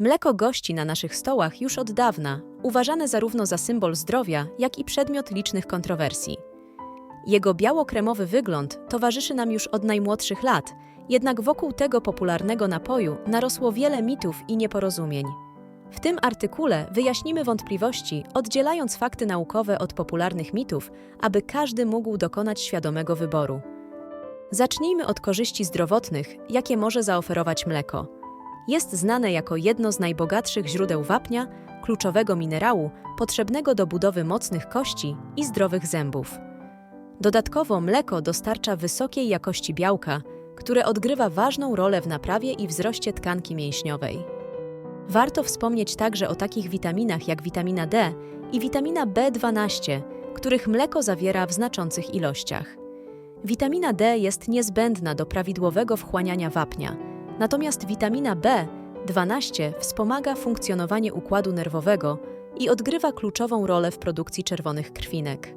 Mleko gości na naszych stołach już od dawna, uważane zarówno za symbol zdrowia, jak i przedmiot licznych kontrowersji. Jego biało-kremowy wygląd towarzyszy nam już od najmłodszych lat, jednak wokół tego popularnego napoju narosło wiele mitów i nieporozumień. W tym artykule wyjaśnimy wątpliwości, oddzielając fakty naukowe od popularnych mitów, aby każdy mógł dokonać świadomego wyboru. Zacznijmy od korzyści zdrowotnych, jakie może zaoferować mleko. Jest znane jako jedno z najbogatszych źródeł wapnia, kluczowego minerału potrzebnego do budowy mocnych kości i zdrowych zębów. Dodatkowo mleko dostarcza wysokiej jakości białka, które odgrywa ważną rolę w naprawie i wzroście tkanki mięśniowej. Warto wspomnieć także o takich witaminach jak witamina D i witamina B12, których mleko zawiera w znaczących ilościach. Witamina D jest niezbędna do prawidłowego wchłaniania wapnia, natomiast witamina B12 wspomaga funkcjonowanie układu nerwowego i odgrywa kluczową rolę w produkcji czerwonych krwinek.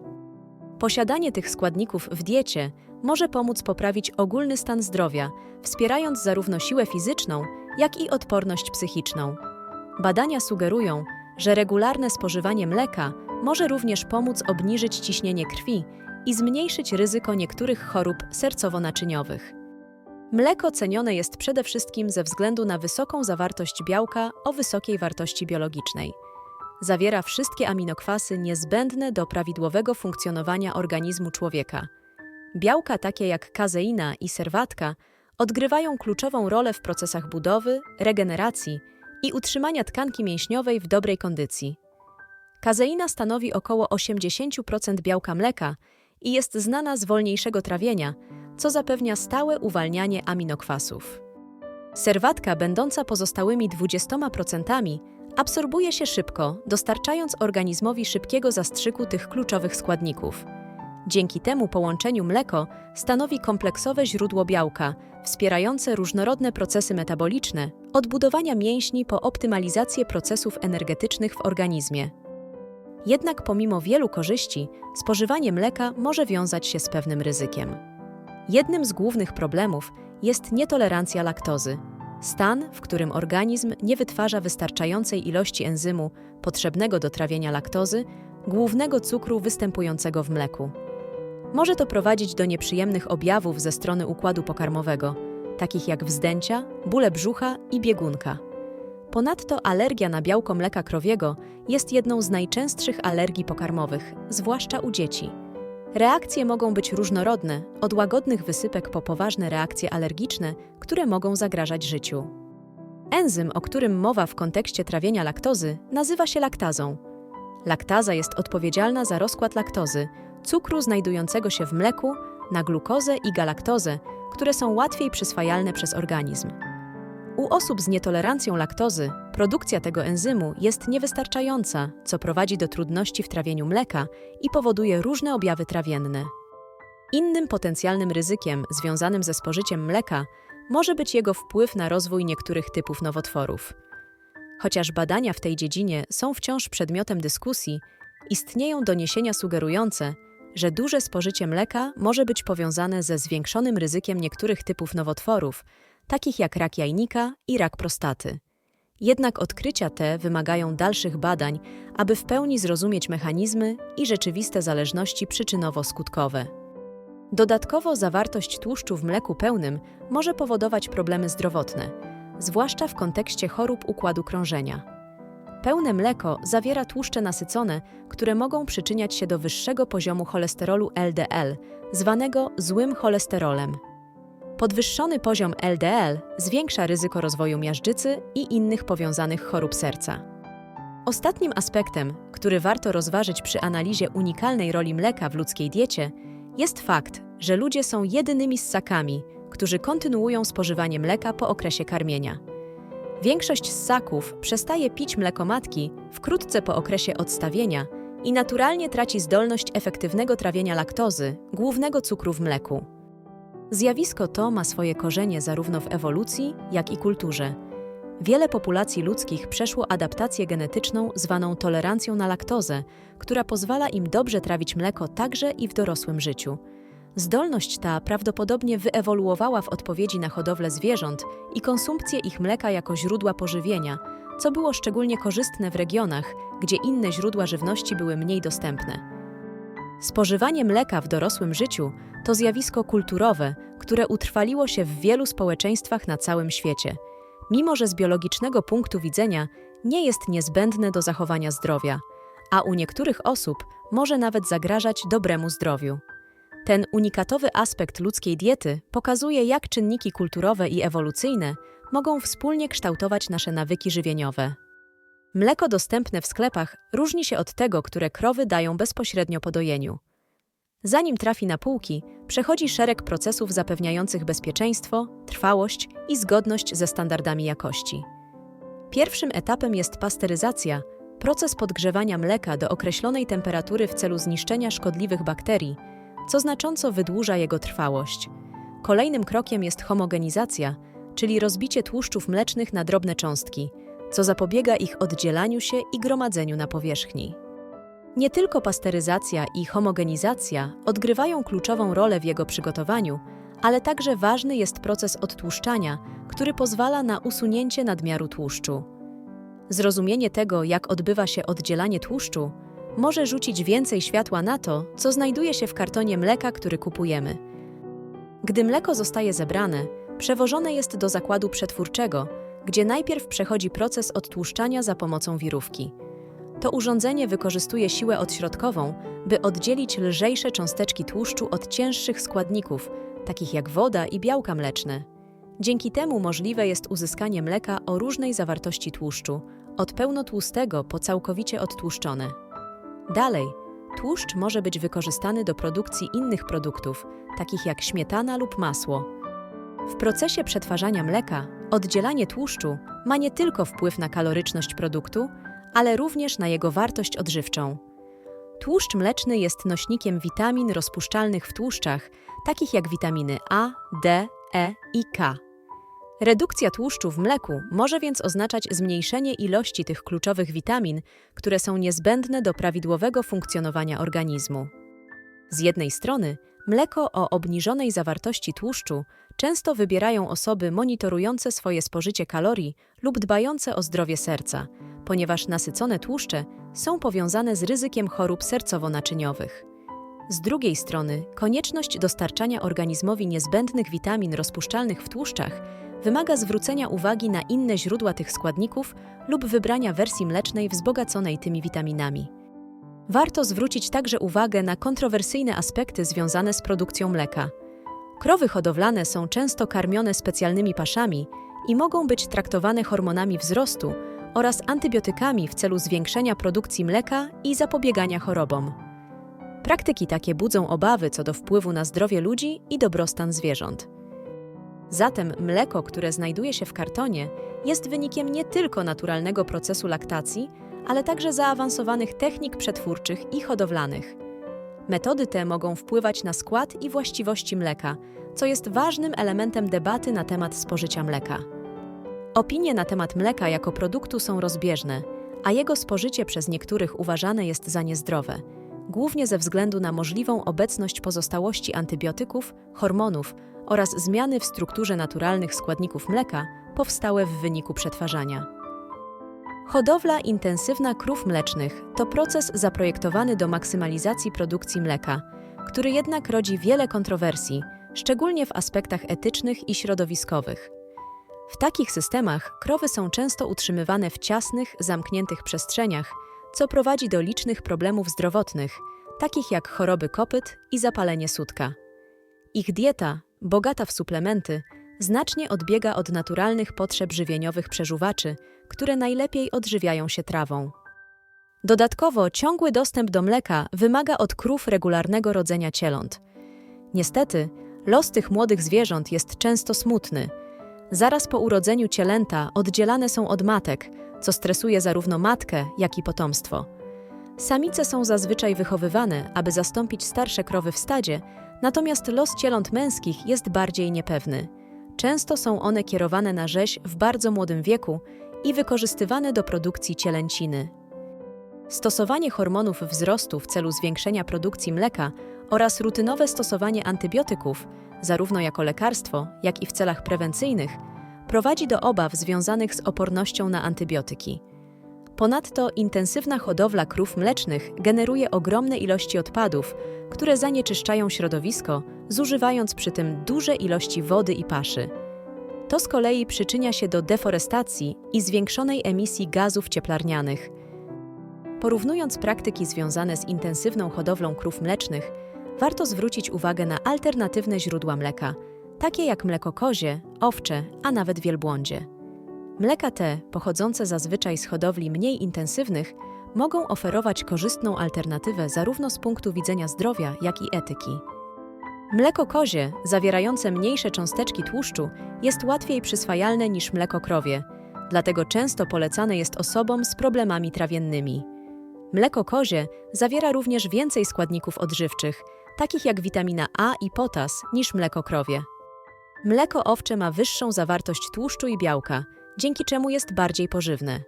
Posiadanie tych składników w diecie może pomóc poprawić ogólny stan zdrowia, wspierając zarówno siłę fizyczną, jak i odporność psychiczną. Badania sugerują, że regularne spożywanie mleka może również pomóc obniżyć ciśnienie krwi i zmniejszyć ryzyko niektórych chorób sercowo-naczyniowych. Mleko cenione jest przede wszystkim ze względu na wysoką zawartość białka o wysokiej wartości biologicznej. Zawiera wszystkie aminokwasy niezbędne do prawidłowego funkcjonowania organizmu człowieka. Białka takie jak kazeina i serwatka odgrywają kluczową rolę w procesach budowy, regeneracji i utrzymania tkanki mięśniowej w dobrej kondycji. Kazeina stanowi około 80% białka mleka i jest znana z wolniejszego trawienia, co zapewnia stałe uwalnianie aminokwasów. Serwatka, będąca pozostałymi 20%, absorbuje się szybko, dostarczając organizmowi szybkiego zastrzyku tych kluczowych składników. Dzięki temu połączeniu mleko stanowi kompleksowe źródło białka, wspierające różnorodne procesy metaboliczne, od budowania mięśni po optymalizację procesów energetycznych w organizmie. Jednak pomimo wielu korzyści, spożywanie mleka może wiązać się z pewnym ryzykiem. Jednym z głównych problemów jest nietolerancja laktozy, stan, w którym organizm nie wytwarza wystarczającej ilości enzymu potrzebnego do trawienia laktozy, głównego cukru występującego w mleku. Może to prowadzić do nieprzyjemnych objawów ze strony układu pokarmowego, takich jak wzdęcia, bóle brzucha i biegunka. Ponadto alergia na białko mleka krowiego jest jedną z najczęstszych alergii pokarmowych, zwłaszcza u dzieci. Reakcje mogą być różnorodne, od łagodnych wysypek po poważne reakcje alergiczne, które mogą zagrażać życiu. Enzym, o którym mowa w kontekście trawienia laktozy, nazywa się laktazą. Laktaza jest odpowiedzialna za rozkład laktozy, cukru znajdującego się w mleku, na glukozę i galaktozę, które są łatwiej przyswajalne przez organizm. U osób z nietolerancją laktozy produkcja tego enzymu jest niewystarczająca, co prowadzi do trudności w trawieniu mleka i powoduje różne objawy trawienne. Innym potencjalnym ryzykiem związanym ze spożyciem mleka może być jego wpływ na rozwój niektórych typów nowotworów. Chociaż badania w tej dziedzinie są wciąż przedmiotem dyskusji, istnieją doniesienia sugerujące, że duże spożycie mleka może być powiązane ze zwiększonym ryzykiem niektórych typów nowotworów, takich jak rak jajnika i rak prostaty. Jednak odkrycia te wymagają dalszych badań, aby w pełni zrozumieć mechanizmy i rzeczywiste zależności przyczynowo-skutkowe. Dodatkowo zawartość tłuszczu w mleku pełnym może powodować problemy zdrowotne, zwłaszcza w kontekście chorób układu krążenia. Pełne mleko zawiera tłuszcze nasycone, które mogą przyczyniać się do wyższego poziomu cholesterolu LDL, zwanego złym cholesterolem. Podwyższony poziom LDL zwiększa ryzyko rozwoju miażdżycy i innych powiązanych chorób serca. Ostatnim aspektem, który warto rozważyć przy analizie unikalnej roli mleka w ludzkiej diecie, jest fakt, że ludzie są jedynymi ssakami, którzy kontynuują spożywanie mleka po okresie karmienia. Większość ssaków przestaje pić mleko matki wkrótce po okresie odstawienia i naturalnie traci zdolność efektywnego trawienia laktozy, głównego cukru w mleku. Zjawisko to ma swoje korzenie zarówno w ewolucji, jak i kulturze. Wiele populacji ludzkich przeszło adaptację genetyczną zwaną tolerancją na laktozę, która pozwala im dobrze trawić mleko także i w dorosłym życiu. Zdolność ta prawdopodobnie wyewoluowała w odpowiedzi na hodowlę zwierząt i konsumpcję ich mleka jako źródła pożywienia, co było szczególnie korzystne w regionach, gdzie inne źródła żywności były mniej dostępne. Spożywanie mleka w dorosłym życiu to zjawisko kulturowe, które utrwaliło się w wielu społeczeństwach na całym świecie, mimo że z biologicznego punktu widzenia nie jest niezbędne do zachowania zdrowia, a u niektórych osób może nawet zagrażać dobremu zdrowiu. Ten unikatowy aspekt ludzkiej diety pokazuje, jak czynniki kulturowe i ewolucyjne mogą wspólnie kształtować nasze nawyki żywieniowe. Mleko dostępne w sklepach różni się od tego, które krowy dają bezpośrednio po dojeniu. Zanim trafi na półki, przechodzi szereg procesów zapewniających bezpieczeństwo, trwałość i zgodność ze standardami jakości. Pierwszym etapem jest pasteryzacja, proces podgrzewania mleka do określonej temperatury w celu zniszczenia szkodliwych bakterii, co znacząco wydłuża jego trwałość. Kolejnym krokiem jest homogenizacja, czyli rozbicie tłuszczów mlecznych na drobne cząstki, co zapobiega ich oddzielaniu się i gromadzeniu na powierzchni. Nie tylko pasteryzacja i homogenizacja odgrywają kluczową rolę w jego przygotowaniu, ale także ważny jest proces odtłuszczania, który pozwala na usunięcie nadmiaru tłuszczu. Zrozumienie tego, jak odbywa się oddzielanie tłuszczu, może rzucić więcej światła na to, co znajduje się w kartonie mleka, który kupujemy. Gdy mleko zostaje zebrane, przewożone jest do zakładu przetwórczego, gdzie najpierw przechodzi proces odtłuszczania za pomocą wirówki. To urządzenie wykorzystuje siłę odśrodkową, by oddzielić lżejsze cząsteczki tłuszczu od cięższych składników, takich jak woda i białka mleczne. Dzięki temu możliwe jest uzyskanie mleka o różnej zawartości tłuszczu, od pełnotłustego po całkowicie odtłuszczone. Dalej, tłuszcz może być wykorzystany do produkcji innych produktów, takich jak śmietana lub masło. W procesie przetwarzania mleka oddzielanie tłuszczu ma nie tylko wpływ na kaloryczność produktu, ale również na jego wartość odżywczą. Tłuszcz mleczny jest nośnikiem witamin rozpuszczalnych w tłuszczach, takich jak witaminy A, D, E i K. Redukcja tłuszczu w mleku może więc oznaczać zmniejszenie ilości tych kluczowych witamin, które są niezbędne do prawidłowego funkcjonowania organizmu. Z jednej strony, mleko o obniżonej zawartości tłuszczu często wybierają osoby monitorujące swoje spożycie kalorii lub dbające o zdrowie serca, ponieważ nasycone tłuszcze są powiązane z ryzykiem chorób sercowo-naczyniowych. Z drugiej strony, konieczność dostarczania organizmowi niezbędnych witamin rozpuszczalnych w tłuszczach wymaga zwrócenia uwagi na inne źródła tych składników lub wybrania wersji mlecznej wzbogaconej tymi witaminami. Warto zwrócić także uwagę na kontrowersyjne aspekty związane z produkcją mleka. Krowy hodowlane są często karmione specjalnymi paszami i mogą być traktowane hormonami wzrostu oraz antybiotykami w celu zwiększenia produkcji mleka i zapobiegania chorobom. Praktyki takie budzą obawy co do wpływu na zdrowie ludzi i dobrostan zwierząt. Zatem mleko, które znajduje się w kartonie, jest wynikiem nie tylko naturalnego procesu laktacji, ale także zaawansowanych technik przetwórczych i hodowlanych. Metody te mogą wpływać na skład i właściwości mleka, co jest ważnym elementem debaty na temat spożycia mleka. Opinie na temat mleka jako produktu są rozbieżne, a jego spożycie przez niektórych uważane jest za niezdrowe, głównie ze względu na możliwą obecność pozostałości antybiotyków, hormonów oraz zmiany w strukturze naturalnych składników mleka powstałe w wyniku przetwarzania. Hodowla intensywna krów mlecznych to proces zaprojektowany do maksymalizacji produkcji mleka, który jednak rodzi wiele kontrowersji, szczególnie w aspektach etycznych i środowiskowych. W takich systemach krowy są często utrzymywane w ciasnych, zamkniętych przestrzeniach, co prowadzi do licznych problemów zdrowotnych, takich jak choroby kopyt i zapalenie sutka. Ich dieta, bogata w suplementy, znacznie odbiega od naturalnych potrzeb żywieniowych przeżuwaczy, które najlepiej odżywiają się trawą. Dodatkowo ciągły dostęp do mleka wymaga od krów regularnego rodzenia cieląt. Niestety, los tych młodych zwierząt jest często smutny. Zaraz po urodzeniu cielęta oddzielane są od matek, co stresuje zarówno matkę, jak i potomstwo. Samice są zazwyczaj wychowywane, aby zastąpić starsze krowy w stadzie, natomiast los cieląt męskich jest bardziej niepewny. Często są one kierowane na rzeź w bardzo młodym wieku i wykorzystywane do produkcji cielęciny. Stosowanie hormonów wzrostu w celu zwiększenia produkcji mleka oraz rutynowe stosowanie antybiotyków, zarówno jako lekarstwo, jak i w celach prewencyjnych, prowadzi do obaw związanych z opornością na antybiotyki. Ponadto intensywna hodowla krów mlecznych generuje ogromne ilości odpadów, które zanieczyszczają środowisko, zużywając przy tym duże ilości wody i paszy. To z kolei przyczynia się do deforestacji i zwiększonej emisji gazów cieplarnianych. Porównując praktyki związane z intensywną hodowlą krów mlecznych, warto zwrócić uwagę na alternatywne źródła mleka, takie jak mleko kozie, owcze, a nawet wielbłądzie. Mleka te, pochodzące zazwyczaj z hodowli mniej intensywnych, mogą oferować korzystną alternatywę zarówno z punktu widzenia zdrowia, jak i etyki. Mleko kozie, zawierające mniejsze cząsteczki tłuszczu, jest łatwiej przyswajalne niż mleko krowie, dlatego często polecane jest osobom z problemami trawiennymi. Mleko kozie zawiera również więcej składników odżywczych, takich jak witamina A i potas, niż mleko krowie. Mleko owcze ma wyższą zawartość tłuszczu i białka, dzięki czemu jest bardziej pożywne.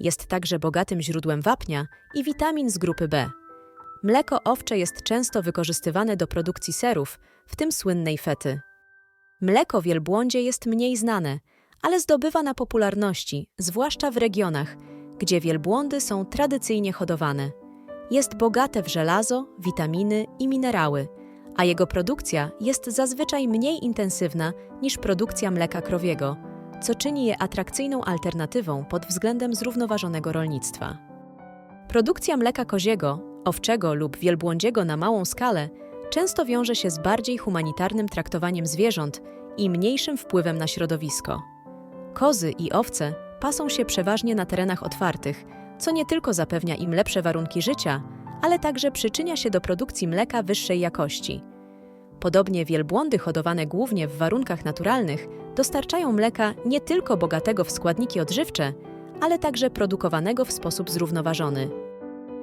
Jest także bogatym źródłem wapnia i witamin z grupy B. Mleko owcze jest często wykorzystywane do produkcji serów, w tym słynnej fety. Mleko wielbłądzie jest mniej znane, ale zdobywa na popularności, zwłaszcza w regionach, gdzie wielbłądy są tradycyjnie hodowane. Jest bogate w żelazo, witaminy i minerały, a jego produkcja jest zazwyczaj mniej intensywna niż produkcja mleka krowiego, co czyni je atrakcyjną alternatywą pod względem zrównoważonego rolnictwa. Produkcja mleka koziego, owczego lub wielbłądziego na małą skalę często wiąże się z bardziej humanitarnym traktowaniem zwierząt i mniejszym wpływem na środowisko. Kozy i owce pasą się przeważnie na terenach otwartych, co nie tylko zapewnia im lepsze warunki życia, ale także przyczynia się do produkcji mleka wyższej jakości. Podobnie wielbłądy hodowane głównie w warunkach naturalnych dostarczają mleka nie tylko bogatego w składniki odżywcze, ale także produkowanego w sposób zrównoważony.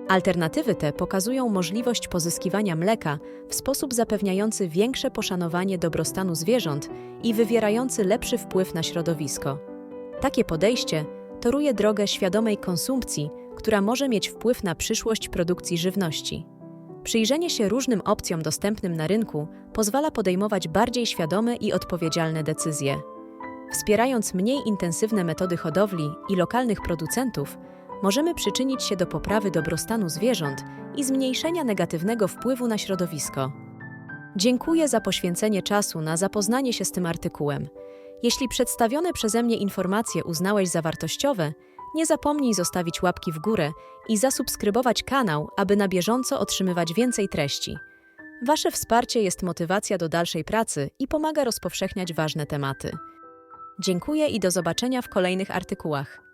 Alternatywy te pokazują możliwość pozyskiwania mleka w sposób zapewniający większe poszanowanie dobrostanu zwierząt i wywierający lepszy wpływ na środowisko. Takie podejście toruje drogę świadomej konsumpcji, która może mieć wpływ na przyszłość produkcji żywności. Przyjrzenie się różnym opcjom dostępnym na rynku pozwala podejmować bardziej świadome i odpowiedzialne decyzje. Wspierając mniej intensywne metody hodowli i lokalnych producentów, możemy przyczynić się do poprawy dobrostanu zwierząt i zmniejszenia negatywnego wpływu na środowisko. Dziękuję za poświęcenie czasu na zapoznanie się z tym artykułem. Jeśli przedstawione przeze mnie informacje uznałeś za wartościowe, nie zapomnij zostawić łapki w górę i zasubskrybować kanał, aby na bieżąco otrzymywać więcej treści. Wasze wsparcie jest motywacja do dalszej pracy i pomaga rozpowszechniać ważne tematy. Dziękuję i do zobaczenia w kolejnych artykułach.